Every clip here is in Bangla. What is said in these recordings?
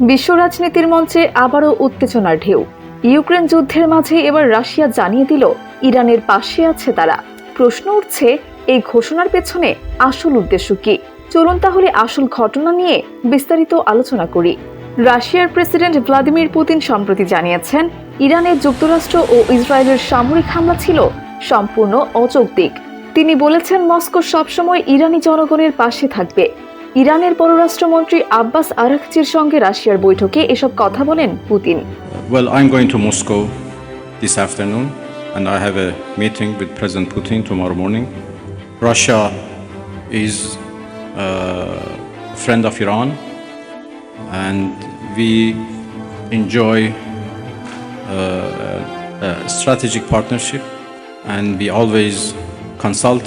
বিশ্ব রাজনীতির মঞ্চে আবারও উত্তেজনার ঢেউ। ইউক্রেন যুদ্ধের মাঝে এবার রাশিয়া জানিয়ে দিল, ইরানের পাশে আছে তারা। প্রশ্ন উঠছে, এই ঘোষণার পেছনে আসল উদ্দেশ্য কি? চলুন তাহলে আসল ঘটনা নিয়ে বিস্তারিত আলোচনা করি। রাশিয়ার প্রেসিডেন্ট ভ্লাদিমির পুতিন সম্প্রতি জানিয়েছেন ইরানে যুক্তরাষ্ট্র ও ইসরায়েলের সামরিক হামলা ছিল সম্পূর্ণ অযৌক্তিক। তিনি বলেছেন, মস্কো সবসময় ইরানি জনগণের পাশে থাকবে। ইরানের পররাষ্ট্রমন্ত্রী আব্বাস আরাকচির সঙ্গে রাশিয়ার বৈঠকে এসব কথা বলেন Putin going to Moscow this afternoon, and I have a meeting with President Putin tomorrow morning. Russia is a friend of Iran, and we enjoy uh, a strategic partnership, and we always consult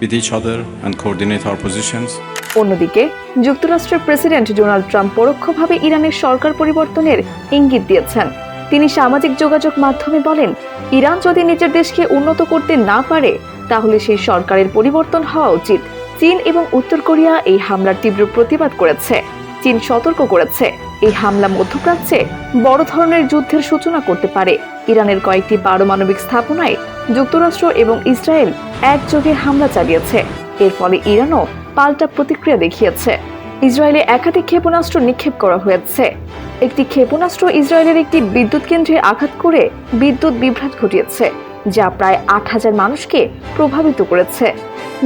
with each other and coordinate our positions. অন্যদিকে, যুক্তরাষ্ট্রের প্রেসিডেন্ট ডোনাল্ড ট্রাম্প পরোক্ষভাবে ইরানের সরকার পরিবর্তনের ইঙ্গিত দিয়েছেন। তিনি সামাজিক যোগাযোগ মাধ্যমে বলেন, ইরান যদি নিজের দেশকে উন্নত করতে না পারে, তাহলে সেই সরকারের পরিবর্তন হওয়া উচিত। চীন এবং উত্তর কোরিয়া এই হামলার তীব্র প্রতিবাদ করেছে। চীন সতর্ক করেছে। এই হামলা মধ্যপ্রাচ্যে বড় ধরনের যুদ্ধের সূচনা করতে পারে। ইরানের কয়েকটি পারমাণবিক স্থাপনায় যুক্তরাষ্ট্র এবং ইসরায়েল একযোগে হামলা চালিয়েছে। এর ফলে ইরানও পাল্টা প্রতিক্রিয়া দেখিয়েছে। ইসরায়েলে একাধিক ক্ষেপণাস্ত্র নিক্ষেপ করা হয়েছে। একটি ক্ষেপণাস্ত্র ইসরায়েলের একটি বিদ্যুৎ কেন্দ্রে আঘাত করে বিদ্যুৎ বিভ্রাট ঘটিয়েছে, যা প্রায় আট হাজার মানুষকে প্রভাবিত করেছে।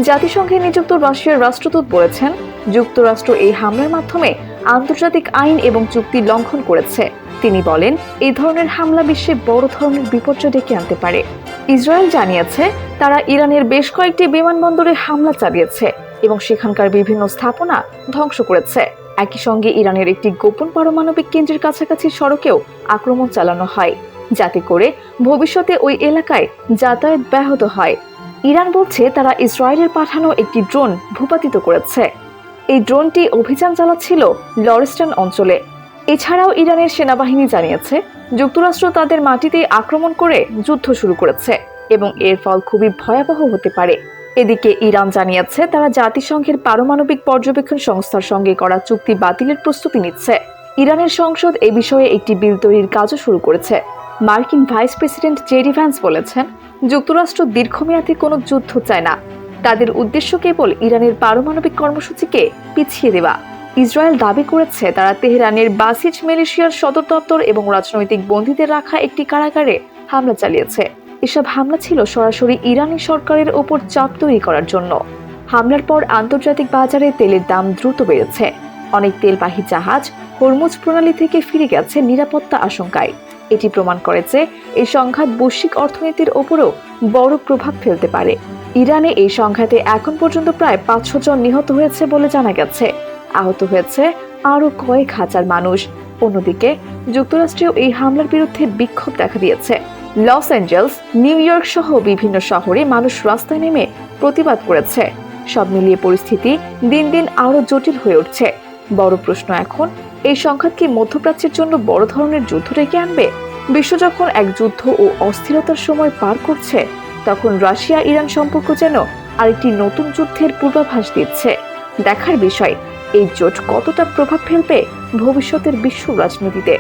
জাতিসংঘে নিযুক্ত রাশিয়ার রাষ্ট্রদূত বলেছেন, যুক্তরাষ্ট্র এই হামলার মাধ্যমে আন্তর্জাতিক আইন এবং চুক্তি লঙ্ঘন করেছে। তিনি বলেন, এই ধরনের হামলা বিশ্বে বড় ধরনের বিপর্যয় ডেকে আনতে পারে। ইসরায়েল জানিয়েছে, তারা ইরানের বেশ কয়েকটি বিমানবন্দরে হামলা চালিয়েছে। এবং সেখানকার বিভিন্ন স্থাপনা ধ্বংস করেছে। একই সঙ্গে ইরানের একটি গোপন পারমাণবিক কেন্দ্রের কাছাকাছি সড়কেও আক্রমণ চালানো হয়, যাতে করে ভবিষ্যতে ওই এলাকায় যাতায়াত ব্যাহত হয়। ইরান বলছে তারা ইসরায়েলের পাঠানো একটি ড্রোন ভূপাতিত করেছে। এই ড্রোনটি অভিযান চালাচ্ছিল লরেস্টান অঞ্চলে। এছাড়াও ইরানের সেনাবাহিনী জানিয়েছে, যুক্তরাষ্ট্র তাদের মাটিতে আক্রমণ করে যুদ্ধ শুরু করেছে এবং এর ফল খুবই ভয়াবহ হতে পারে। এদিকে ইরান জানিয়েছে তারা জাতিসংঘের পারমাণবিক পর্যবেক্ষণ সংস্থার সঙ্গে করা চুক্তি বাতিলের প্রস্তুতি নিচ্ছে। ইরানের সংসদ এ বিষয়ে একটি বিল তৈরির কাজও শুরু করেছে। মার্কিন ভাইস প্রেসিডেন্ট জেডি ভ্যান্স বলেছেন, যুক্তরাষ্ট্র দীর্ঘমেয়াদী কোনো যুদ্ধ চায় না। তাদের উদ্দেশ্য কেবল ইরানের পারমাণবিক কর্মসূচিকে পিছিয়ে দেওয়া। ইসরায়েল দাবি করেছে তারা তেহরানের বাসিজ, মালয়েশিয়ার সদর দপ্তর এবং রাজনৈতিক বন্দীদের রাখা একটি কারাগারে হামলা চালিয়েছে। এসব হামলা ছিল সরাসরি ইরানি সরকারের ওপর চাপ তৈরি করার জন্য। হামলার পর আন্তর্জাতিক বাজারে তেলের দাম দ্রুত বেড়েছে। অনেক তেলবাহী জাহাজ হরমুজ প্রণালী থেকে ফিরে গেছে নিরাপত্তা আশঙ্কায়। এটি প্রমাণ করেছে এই সংঘাত বৈশ্বিক অর্থনীতির ওপরও বড় প্রভাব ফেলতে পারে। ইরানে এই সংঘাতে এখন পর্যন্ত প্রায় পাঁচশো জন নিহত হয়েছে বলে জানা গেছে। আহত হয়েছে আরও কয়েক হাজার মানুষ। অন্যদিকে যুক্তরাষ্ট্রেও এই হামলার বিরুদ্ধে বিক্ষোভ দেখা দিয়েছে। লস অ্যাঞ্জেলস, নিউ ইয়র্ক সহ বিভিন্ন শহরে মানুষ রাস্তায় নেমে প্রতিবাদ করেছে। সব মিলিয়ে পরিস্থিতি দিন দিন আরও জটিল হয়ে উঠছে। বড় প্রশ্ন এখন, এই সংঘাত কি মধ্যপ্রাচ্যের জন্য বড় ধরনের যুদ্ধ ডেকে আনবে? বিশ্ব যখন এক যুদ্ধ ও অস্থিরতার সময় পার করছে, তখন রাশিয়া ইরান সম্পর্ক যেন আরেকটি নতুন যুদ্ধের পূর্বাভাস দিচ্ছে। দেখার বিষয়, এই জোট কতটা প্রভাব ফেলবে ভবিষ্যতের বিশ্ব রাজনীতিতে?